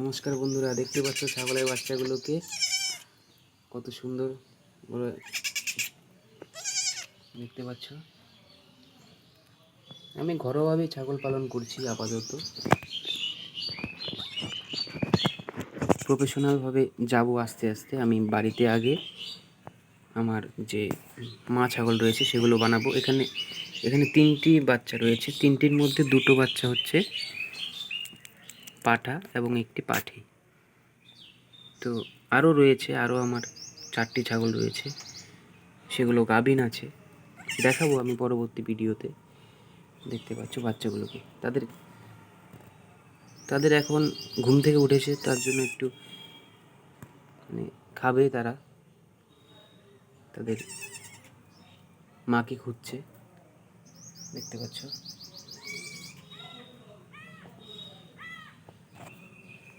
নমস্কার বন্ধুরা, দেখতে পাচ্ছ ছাগলের বাচ্চাগুলোকে? কত সুন্দর দেখতে পাচ্ছ? আমি ঘরোয়াভাবেই ছাগল পালন করছি আপাতত। প্রফেশনালভাবে যাব আস্তে আস্তে। আমি বাড়িতে আগে আমার যে মা ছাগল রয়েছে সেগুলো বানাবো। এখানে এখানে তিনটি বাচ্চা রয়েছে। তিনটির মধ্যে দুটো বাচ্চা হচ্ছে। পাঠা এবং একটি পাঠি। তো আরও রয়েছে আরও আমার চারটি ছাগল রয়েছে। সেগুলো গাভিন আছে। দেখাবো আমি পরবর্তী ভিডিওতে। দেখতে পাচ্ছ বাচ্চাগুলোকে। তাদের তাদের এখন ঘুম থেকে উঠেছে, তার জন্য একটু মানে খাবে তারা। তাদের মাকে খুঁজছে। দেখতে পাচ্ছ?